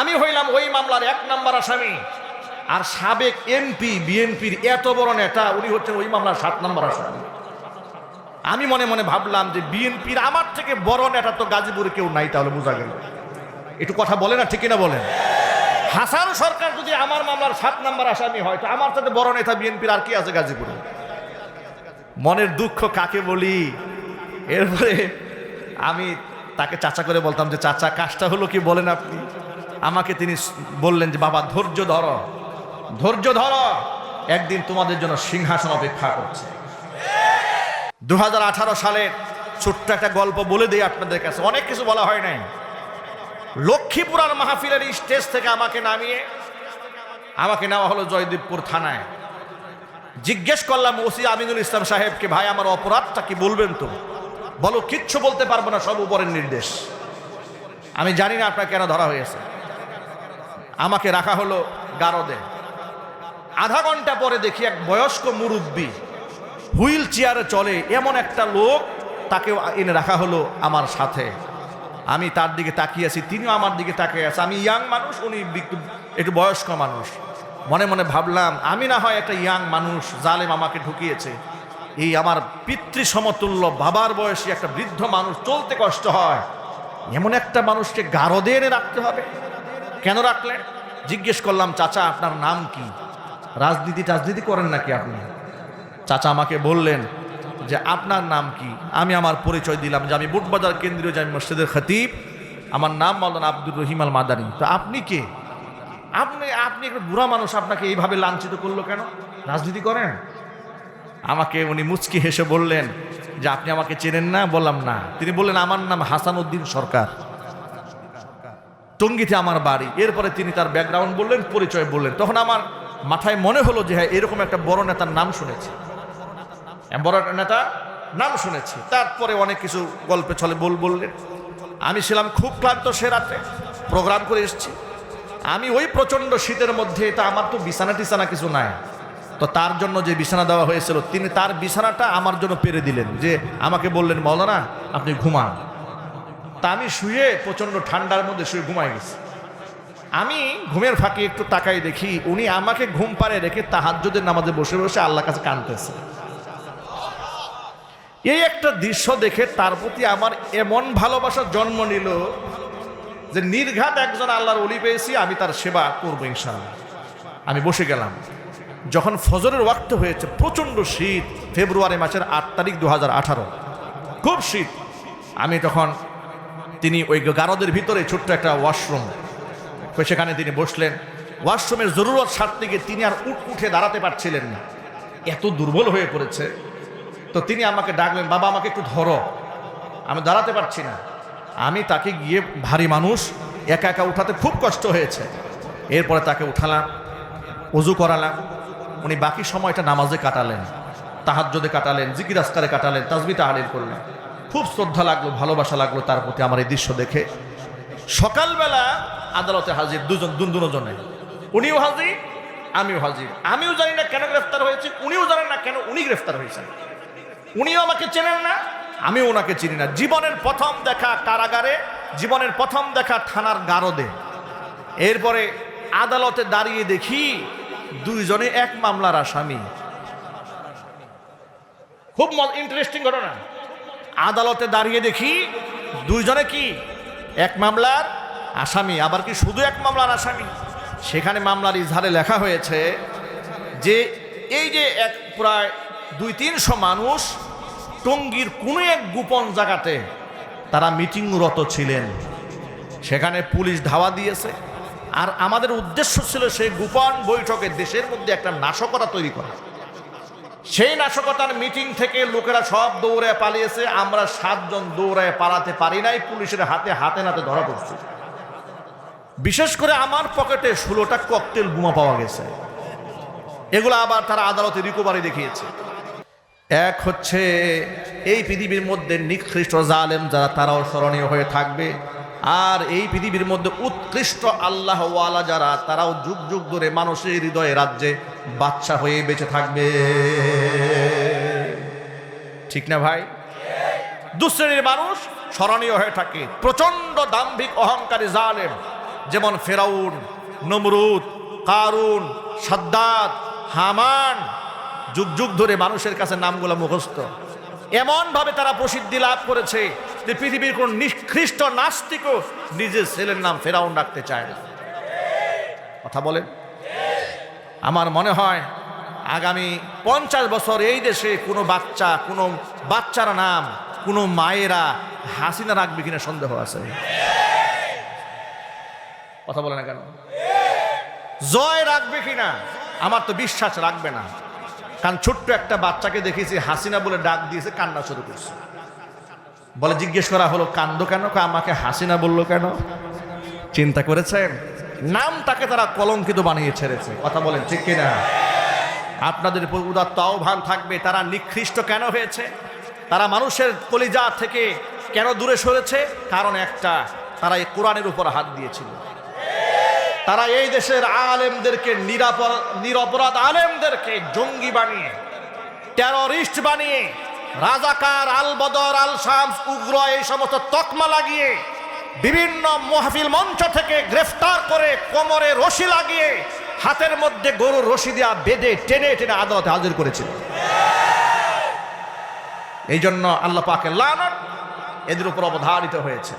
আমি হইলাম ওই মামলার এক নাম্বার আসামি। আর সাবেক এমপি বিএনপির এত বড় নেতা, উনি হচ্ছেন ওই মামলার সাত নাম্বার আসামি। আমি মনে মনে ভাবলাম যে বিএনপির আমার থেকে বড় নেতা তো গাজীপুরে কেউ নাই তাহলে বোঝা গেল। একটু কথা বলে না, ঠিক না বলেন? হাসান সরকার যদি আমার মামলার সাত নাম্বার আসামি হয়, তো আমার সাথে বড় নেতা বিএনপির আর কি আছে গাজীপুরে? মনের দুঃখ কাকে বলি? এরপরে আমি তাকে চাচা করে বলতাম যে, চাচা, কাজটা হলো কি বলেন আপনি? আমাকে তিনি বললেন যে, বাবা, ধৈর্য ধরো ধৈর্য ধরো। একদিন তোমাদের জন্য সিংহাসন অপেক্ষা করছে। দু সালের ছোট্ট একটা গল্প বলে দিই আপনাদের কাছে। অনেক কিছু বলা হয় নাই। লক্ষ্মীপুরার মাহফিলের স্টেজ থেকে আমাকে নামিয়ে, আমাকে নেওয়া হলো জয়দীবপুর থানায়। জিজ্ঞেস করলাম, ওসি আমিনুল ইসলাম সাহেবকে, ভাই, আমার অপরাধটা কি বলবেন তো? বলো, কিচ্ছু বলতে পারব না, সব উপরের নির্দেশ। আমি জানি না আপনার কেন ধরা হয়েছে। আমাকে রাখা হলো গারদে। আধা ঘণ্টা পরে দেখি এক বয়স্ক মুরব্বী হুইল চেয়ারে চলে। এমন একটা লোক তাকে এনে রাখা হলো আমার সাথে। আমি তার দিকে তাকিয়ে আছি, তিনিও আমার দিকে তাকিয়ে আছে। আমি ইয়াং মানুষ, উনি একটু বয়স্ক মানুষ। মনে মনে ভাবলাম, আমি না হয় একটা ইয়াং মানুষ, জালেম আমাকে ঢুকিয়েছে। এই আমার পিতৃ সমতুল্য বাবার বয়সী একটা বৃদ্ধ মানুষ, চলতে কষ্ট হয়। এমন একটা মানুষকে গারদে এনে রাখতে হবে। কেন রাখলেন? জিজ্ঞেস করলাম, চাচা, আপনার নাম কি? রাজনীতি টাজনীতি করেন নাকি আপনি? চাচা আমাকে বললেন যে, আপনার নাম কি? আমি আমার পরিচয় দিলাম যে, আমি বুটবাজার কেন্দ্রীয় জামি মসজিদের খতিব। আমার নাম মাওলানা আব্দুর রহিম আল মাদানী তো আপনি কে? আপনি আপনি একটা বুড়া মানুষ, আপনাকে এইভাবে লাঞ্ছিত করল কেন? রাজনীতি করেন? আমাকে উনি মুচকি হেসে বললেন যে, আপনি আমাকে চেনেন না? বললাম, না। তিনি বললেন, আমার নাম হাসান উদ্দিন সরকার। টঙ্গিতে আমার বাড়ি। এরপরে তিনি তার ব্যাকগ্রাউন্ড বললেন, পরিচয় বললেন। তখন আমার মাথায় মনে হলো যে হ্যাঁ এরকম একটা বড় নেতার নাম শুনেছি। বড় নেতা নাম শুনেছি। তারপরে অনেক কিছু গল্পে ছলে বল বললেন। আমি ছিলাম খুব ক্লান্ত সে রাতে। প্রোগ্রাম করে এসেছি। আমি ওই প্রচণ্ড শীতের মধ্যে এটা আমার তো বিছানা টিছানা কিছু নাই। তো তার জন্য যে বিছানা দেওয়া হয়েছিল, তিনি তার বিছানাটা আমার জন্য পেরে দিলেন। যে আমাকে বললেন, মৌলানা, আপনি ঘুমান। তা আমি শুয়ে প্রচণ্ড ঠান্ডার মধ্যে শুয়ে ঘুমাই গেছি। আমি ঘুমের ফাঁকে একটু তাকাই দেখি উনি আমাকে ঘুম পাড়ে রেখে তাহাজ্জুদের নামাজে বসে বসে আল্লাহ কাছে কানতেছে এই একটা দৃশ্য দেখে তার প্রতি আমার এমন ভালোবাসা জন্ম নিল যে নির্ঘাত একজন আল্লাহর অলি পেয়েছি, আমি তার সেবা করব ইনশাআল্লাহ। আমি বসে গেলাম। যখন ফজরের ওয়াক্ত হয়েছে, প্রচণ্ড শীত, ফেব্রুয়ারি মাসের আট তারিখ দু হাজার আঠারো। খুব শীত। আমি তখন তিনি ওই গারদের ভিতরে ছোট্ট একটা ওয়াশরুম। সেখানে তিনি বসলেন। ওয়াশরুমের জরুরত স্বার্থে গিয়ে তিনি আর উঠ উঠে দাঁড়াতে পারছিলেন না। এত দুর্বল হয়ে পড়েছে। তো তিনি আমাকে ডাকলেন, বাবা, আমাকে একটু ধরো। আমি দাঁড়াতে পারছি না। আমি তাকে গিয়ে ভারী মানুষ, একা একা উঠাতে খুব কষ্ট হয়েছে। এরপরে তাকে উঠালাম, অজু করালাম। উনি বাকি সময়টা নামাজে কাটালেন, তাহাজ্জদে কাটালেন, জিকির আসকারে কাটালেন, তাজবি তাহালিল করলেন। খুব শ্রদ্ধা লাগল, ভালোবাসা লাগল তার প্রতি আমার এই দৃশ্য দেখে। সকালবেলা আদালতে হাজির দুজন, দুন, দুজনে। উনিও হাজির, আমিও হাজির। আমিও জানি না কেন গ্রেফতার হয়েছে, উনিও জানেন না কেন উনি গ্রেফতার হয়েছেন। উনিও আমাকে চেনেন না, আমিও ওনাকে চিনি না। জীবনের প্রথম দেখা কারাগারে, জীবনের প্রথম দেখা থানার গারদে। এরপরে আদালতে দাঁড়িয়ে দেখি দুইজনে এক মামলার আসামি। খুব ইন্টারেস্টিং ঘটনা। আদালতে দাঁড়িয়ে দেখি দুইজনে কি? এক মামলার আসামি, আবার কি শুধু এক মামলার আসামি? সেখানে মামলার ইজহারে লেখা হয়েছে যে এই যে এক প্রায় দুই তিনশো মানুষ টঙ্গীর কোনো এক গোপন জায়গাতে তারা মিটিংরত ছিলেন। সেখানে পুলিশ ধাওয়া দিয়েছে। আর আমাদের উদ্দেশ্য ছিল সেই গোপন বৈঠকে দেশের মধ্যে একটা নাশকতা তৈরি করা। সেই নাশকতার মিটিং থেকে লোকেরা সব দৌড়ায় পালিয়েছে। আমরা সাতজন দৌড়ায় পালাতে পারি নাই, পুলিশের হাতে হাতে নাতে ধরা পড়ছি। বিশেষ করে আমার পকেটে ষোলোটা ককটেল বোমা পাওয়া গেছে। এগুলো আবার তারা আদালতে রিকভারি দেখিয়েছে। এক হচ্ছে, এই পৃথিবীর মধ্যে নিকৃষ্ট জালেম যারা তারাও স্মরণীয় হয়ে থাকবে। আর এই পৃথিবীর মধ্যে উৎকৃষ্ট আল্লাহওয়ালা যারা, তারাও যুগ যুগ ধরে মানুষের হৃদয়ে রাজ্যে বাচ্চা হয়ে বেঁচে থাকবে। ঠিক না ভাই? দুশ্রেণীর মানুষ স্মরণীয় হয়ে থাকে। প্রচণ্ড দাম্ভিক অহংকারী জালেম, যেমন ফেরাউন, নমরুদ, কারুন সাদ্দাত হামান, যুগ যুগ ধরে মানুষের কাছে নামগুলো মুখস্থ। এমনভাবে তারা প্রসিদ্ধি লাভ করেছে। যে পৃথিবীর কোন নিষ্কৃষ্ট নাস্তিকও নিজের ছেলের নাম ফেরাউন রাখতে চায় না। কথা বলেন। আমার মনে হয় আগামী পঞ্চাশ বছর এই দেশে কোনো বাচ্চা, কোনো বাচ্চার নাম, কোনো মায়েরা হাসিনা রাখবে কিনা সন্দেহ আছে? কথা বলে না কেন? জয় রাখবে কিনা? আমার তো বিশ্বাস রাখবে না। কারণ ছোট্ট একটা বাচ্চাকে দেখেছি হাসিনা বলে ডাক দিয়েছে, কান্না শুরু করছে। বলে জিজ্ঞেস করা হলো, কান্দো কেন? আমাকে হাসিনা বলল কেন? চিন্তা করেছেন? নামটাকে তারা কলঙ্কিত বানিয়ে ছেড়েছে। কথা বলেন, ঠিক কিনা? আপনাদের উদাত্ত আহ্বান থাকবে, তারা নিকৃষ্ট কেন হয়েছে? তারা মানুষের কলিজা থেকে কেন দূরে সরেছে? কারণ একটা, তারা এই কোরআনের উপর হাত দিয়েছিল। তারা এই দেশের আলেমদেরকে নিরপরাধ আলেমদেরকে জঙ্গি বানিয়ে টেররিস্ট বানিয়ে রাজাকার আল বদর আল শামস উগ্র, এই সমস্ত তকমা লাগিয়ে বিভিন্ন মহফিল মঞ্চ থেকে গ্রেফতার করে কোমরে রশি লাগিয়ে হাতের মধ্যে গরুর রশি দেওয়া বেঁধে, টেনে টেনে আদালতে হাজির করেছিল। এই জন্য আল্লাহ পাকে লানত এদের উপর অবধারিত হয়েছে।